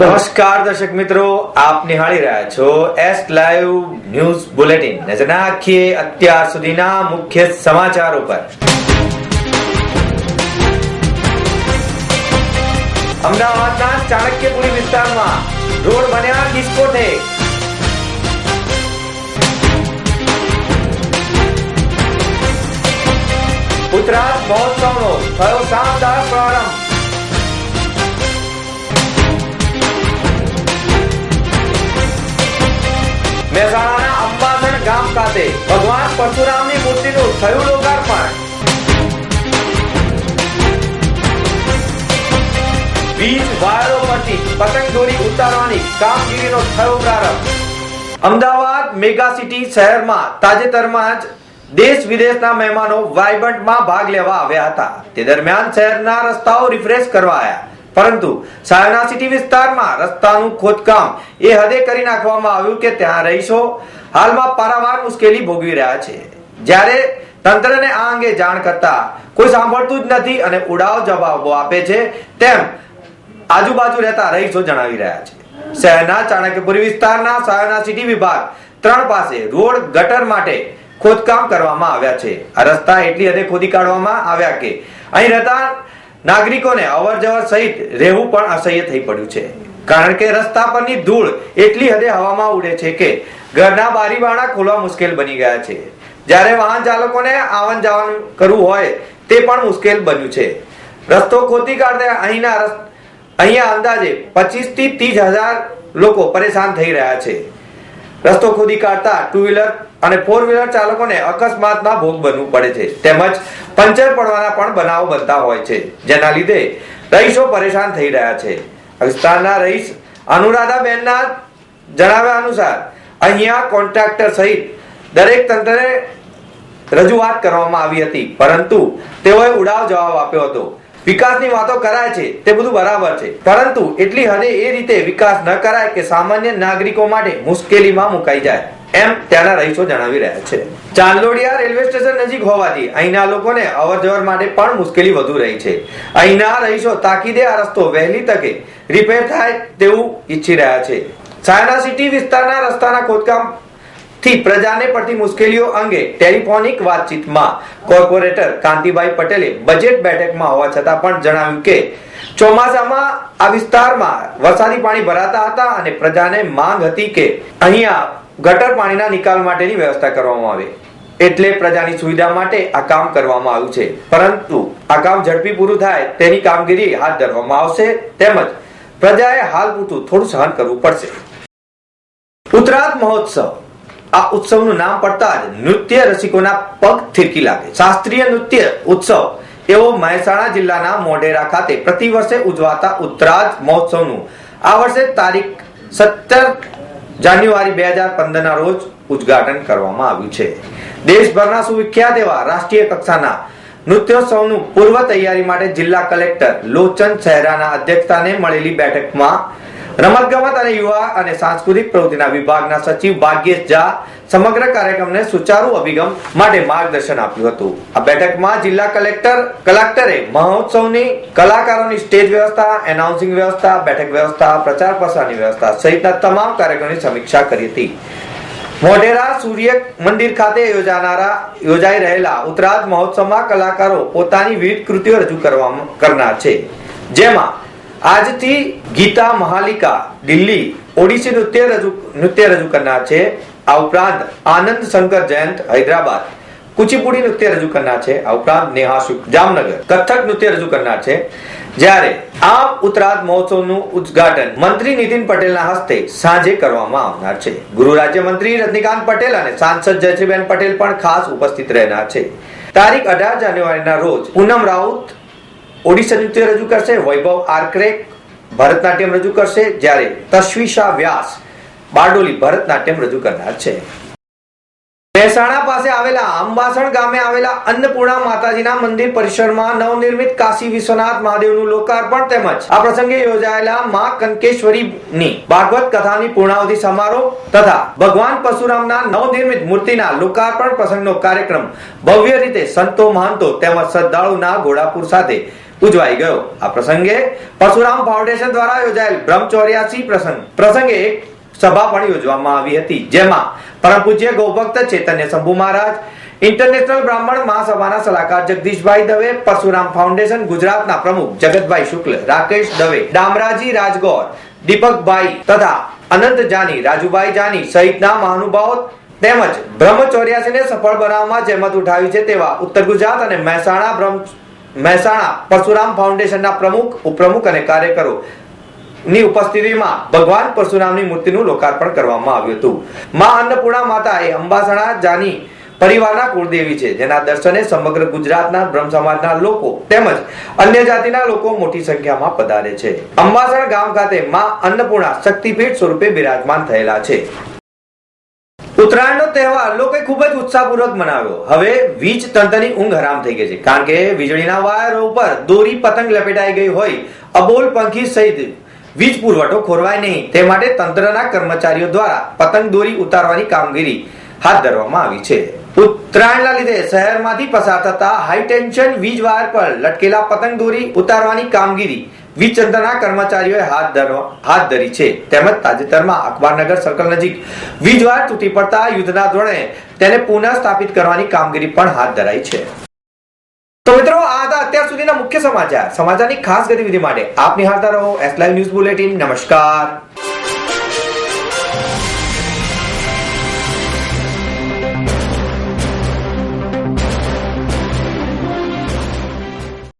નમસ્કાર દર્શક મિત્રો, આપ નિહાળી રહ્યા છો એસ લાઈવ ન્યૂઝ બુલેટિન નજર નાખીએ અત્યાર સુધીના મુખ્ય સમાચારો પર. અમદાવાદના ચાણક્યપુરી વિસ્તારમાં રોડ બન્યા ડિસ્કોટેક ઉત્તરાયણ મહોત્સવનો થયો શાનદાર પ્રારંભ. મહેસાણાના અંબાસણ ગામ ખાતે ભગવાન પરશુરામની મૂર્તિનું થયું લોકાર્પણ. વીજ વાયરો પરથી પતંગ દોરી ઉતારવાની કામગીરીનો થયો પ્રારંભ. અમદાવાદ મેગા સિટી શહેરમાં તાજેતરમાં જ દેશ વિદેશના મહેમાનો વાઇબ્રન્ટમાં ભાગ લેવા આવ્યા હતા. તે દરમિયાન શહેરના રસ્તાઓ રિફ્રેશ કરવાયા પરંતુ સાયના સિટી વિસ્તારમાં રસ્તાનું ખોદકામ એ હદે કરી નાખવામાં આવ્યું કે ત્યાં રહીશો હાલમાં પારાવાર મુશ્કેલી ભોગવી રહ્યા છે. જ્યારે તંત્રને આ અંગે જાણ કરતા કોઈ સાંભળતું જ નથી અને ઉડાવ જવાબો આપે છે તેમ આજુબાજુ રહેતા રહીશો જણાવી રહ્યા છે. શહેરના ચાણક્યપુરી વિસ્તારના સાયના સિટી વિભાગ ત્રણ પાસે રોડ ગટર માટે ખોદકામ કરવામાં આવ્યા છે. આ રસ્તા એટલી હદે ખોદી કાઢવામાં આવ્યા કે અહીં રહેતા નાગરિકોને અવર જવર સહિત રહેવું પણ અસહ્ય થઈ પડ્યું છે. કારણ કે રસ્તા પરની ધૂળ એટલી હદે હવામાં ઉડે છે કે ઘરના બારી બારણા ખોલવા મુશ્કેલ બની ગયા છે. જ્યારે વાહન ચાલકોને આવન જાવન કરવું હોય તે પણ મુશ્કેલ બન્યું છે. રસ્તો ખોદી કાઢતે અહીંના અહીંયા અંદાજે પચીસથી ત્રીસ હજાર લોકો પરેશાન થઈ રહ્યા છે. રસ્તો ખોદી કાઢતા ટુ વ્હીલર અને ફોર વ્હીલર ચાલકોને અકસ્માતના ભોગ બનવું પડે છે. તેમજ પંચર પડવાના પણ બનાવો બનતા હોય છે, જેના લીધે રહીશો પરેશાન થઈ રહ્યા છે. વિસ્તારના રહીશ અનુરાધાબેનના જણાવ્યા અનુસાર, અહીંયા કોન્ટ્રાક્ટર સહિત દરેક તંત્રને રજૂઆત કરવામાં આવી હતી, પરંતુ તેઓએ ઉડાવ જવાબ આપ્યો હતો. વિકાસની વાતો કરાય છે, તે બધું બરાબર છે. પરંતુ એટલી હદે એ રીતે વિકાસ ન કરાય કે સામાન્ય નાગરિકો માટે મુશ્કેલીમાં મુકાઈ જાય. એમ ત્યાંના રહીશો જણાવી રહ્યા છે. ચાંદલોડિયા રેલવે સ્ટેશન નજીક હોવાથી અહીંના લોકોને અવર માટે પણ મુશ્કેલી વધુ રહી છે. અહીંના રહીશો તાકીદે આ રસ્તો વહેલી તકે રિપેર થાય તેવું ઈચ્છી રહ્યા છે. સાયના સિટી વિસ્તારના રસ્તાના ખોદકામ થી પ્રજાને પડતી મુશ્કેલીઓ અંગે ટેલિફોનિક વાતચીતમાં કોર્પોરેટર કાંતિભાઈ પટેલે બજેટ બેઠકમાં હોવા છતાં પણ જણાવ્યું કે ચોમાસામાં આ વિસ્તારમાં વરસાદી પાણી ભરાતા હતા અને પ્રજાને માંગ હતી કે અહીંયા ગટર પાણીના નિકાલ માટેની વ્યવસ્થા કરવામાં આવે. એટલે પ્રજાની સુવિધા માટે આ કામ કરવામાં આવ્યું છે. પરંતુ આ કામ ઝડપી પૂરું થાય તેની કામગીરી હાથ ધરવામાં આવશે તેમજ પ્રજાએ હાલ પૂરતું થોડું સહન કરવું પડશે. ઉત્તરાત મહોત્સવ આ ઉત્સવનું નામ પડતા જ નૃત્ય રસિકોના પગ થીરકી લાગે. શાસ્ત્રીય નૃત્ય ઉત્સવ એવો મહેસાણા જિલ્લાના મોઢેરા ખાતે પ્રતિ વર્ષે ઉજવાતા ઉત્તરાજ મહોત્સવનું. આ વર્ષે તારીખ સત્તર જાન્યુઆરી બે હજાર પંદર ના રોજ ઉદ્ઘાટન કરવામાં આવ્યું છે. દેશભરના સુવિખ્યાત એવા રાષ્ટ્રીય કક્ષાના નૃત્યોત્સવનું પૂર્વ તૈયારી માટે જિલ્લા કલેક્ટર લોચન સહેરાના અધ્યક્ષતાને મળેલી બેઠકમાં રમતગમત અને યુવા અને સાંસ્કૃતિક પ્રવૃત્તિના વિભાગના સચિવ ભાગ્યેશ ઝા સમગ્ર કાર્યક્રમને સુચારુ અભિગમ માટે માર્ગદર્શન આપ્યું હતું. આ બેઠકમાં જિલ્લા કલેક્ટર, કલેક્ટરે મહોત્સવની કલાકારોની સ્ટેજ વ્યવસ્થા, એનાઉન્સિંગ વ્યવસ્થા, બેઠક વ્યવસ્થા, પ્રચાર પ્રસારની વ્યવસ્થા સહિતના તમામ કાર્યક્રમની સમીક્ષા કરી હતી. મોઢેરા સૂર્ય મંદિર ખાતે યોજાનારા, યોજાઈ રહેલા ઉત્તરાજ મહોત્સવમાં કલાકારો પોતાની વિવિધ કૃતિઓ રજૂ કરવામાં, કરનાર છે. જેમાં આજથી ગીતા મહાલિકા, દિલ્હી, ઓડિસી નૃત્ય રજૂ નૃત્ય રજૂ કરનાર છે. આ ઉપરાંત આનંદ શંકર જયંત, હૈદરાબાદ. કુચીપુડી નૃત્ય રજૂ કરનાર છે. આ ઉપરાંત નેહા જામનગર. કથક નૃત્ય રજૂ કરનાર છે. જ્યારે આ ઉત્તરાજ મહોત્સવનું ઉદ્ઘાટન મંત્રી નીતિન પટેલના હસ્તે સાંજે કરવામાં આવનાર છે. ગૃહ રાજ્યમંત્રી રજનીકાંત પટેલ અને સાંસદ જયશ્રીબેન પટેલ પણ ખાસ ઉપસ્થિત રહેનાર છે. તારીખ અઢાર જાન્યુઆરીના રોજ પૂનમ રાઉત ઓડિશા નૃત્ય રજૂ કરશે, વૈભવ આર્કરેક ભરતનાટ્યમ રજૂ કરશે, જ્યારે તશ્વિશા વ્યાસ બારડોલી ભરતનાટ્યમ રજૂ કરનાર છે. મહેસાણા પાસે આવેલા આંબાસણ ગામે આવેલા અન્નપૂર્ણા માતાજીના મંદિર પરિસરમાં નવનિર્મિત કાશી વિશ્વનાથ મહાદેવનું લોકાર્પણ તેમજ આ પ્રસંગે યોજાયેલા મા કંકેશ્વરીની ભાગવત કથાની પૂર્ણાવધિ સમારોહ તથા ભગવાન પરશુરામના નવનિર્મિત મૂર્તિના લોકાર્પણ પ્રસંગનો કાર્યક્રમ ભવ્ય રીતે સંતો મહંતો તેમજ શ્રદ્ધાળુના ઘોડાપુર સાથે ઉજવાઈ ગયો. આ પ્રસંગે પરશુરામ ફાઉન્ડેશન દ્વારા યોજાયેલ બ્રહ્મચોર્યાસી પ્રસંગ પ્રસંગે એક સભા પણ યોજવામાં આવી હતી. જેમાં પરમ પૂજ્ય ગૌભક્ત ચેતન્ય શંભુ મહારાજ ઇન્ટરનેશનલ બ્રાહ્મણ મહાસભાના સલાહકાર જગદીશભાઈ દવે, પરશુરામ ફાઉન્ડેશન ગુજરાતના પ્રમુખ જગતભાઈ શુક્લ, રાકેશ દવે, ડામરાજી રાજગોર, દીપકભાઈ તથા અનંત જાની, રાજુભાઈ જાની સહિતના મહાનુભાવો તેમજ બ્રહ્મચોર્યાસીને સફળ બનાવવામાં જહેમત ઉઠાવી છે તેવા ઉત્તર ગુજરાત અને મહેસાણા બ્રહ્મ મહેસાણા પરશુરામ ફાઉન્ડેશનના પ્રમુખ, ઉપપ્રમુખ અને કાર્યકરો ની ઉપસ્થિતિમાં ભગવાન પરશુરામની મૂર્તિનું લોકાર્પણ કરવામાં આવ્યું હતું. મા અન્નપૂર્ણા માતા એ અંબાસણા જાની પરિવારના કુળદેવી છે, જેના દર્શને સમગ્ર ગુજરાતના બ્રહ્મ સમાજના લોકો તેમજ અન્ય જાતિના લોકો મોટી સંખ્યામાં પધારે છે. અંબાસણ ગામ ખાતે માં અન્નપૂર્ણા શક્તિપીઠ સ્વરૂપે બિરાજમાન થયેલા છે. ઉત્તરાયણનો તહેવાર લોકોએ ખૂબ જ ઉત્સાહપૂર્વક મનાવ્યો. હવે વીજ તંત્રની ઊંઘ હરામ થઈ ગઈ છે. કારણ કે વીજળીના વાયરો ઉપર દોરી પતંગ લપેટાઈ ગઈ હોય, અબોલ પંખી સહિત વીજ પુરવઠો ખોરવાય નહીં. તે માટે તંત્રના કર્મચારીઓ દ્વારા પતંગ દોરી ઉતારવાની કામગીરી હાથ ધરવામાં આવી છે. ઉત્તરાયણના લીધે શહેરમાંથી પસાર થતા હાઈ ટેન્શન વીજ વાયર પર લટકેલા પતંગ દોરી ઉતારવાની કામગીરી વીજ તંત્રના કર્મચારીઓએ હાથ હાથ ધરી છે. તેમજ તાજેતરમાં અખબારનગર સર્કલ નજીક વીજવાર તૂટી પડતા યુદ્ધના ધોરણે તેને પુનઃ સ્થાપિત કરવાની કામગીરી પણ હાથ ધરાઈ છે. તો મિત્રો, આ હતા અત્યાર સુધીના મુખ્ય સમાચાર. સમાચારની ખાસ ગતિવિધિ માટે આપ નિહાળતા રહો. એસ લાઈવ ન્યૂઝ બુલેટિન નમસ્કાર.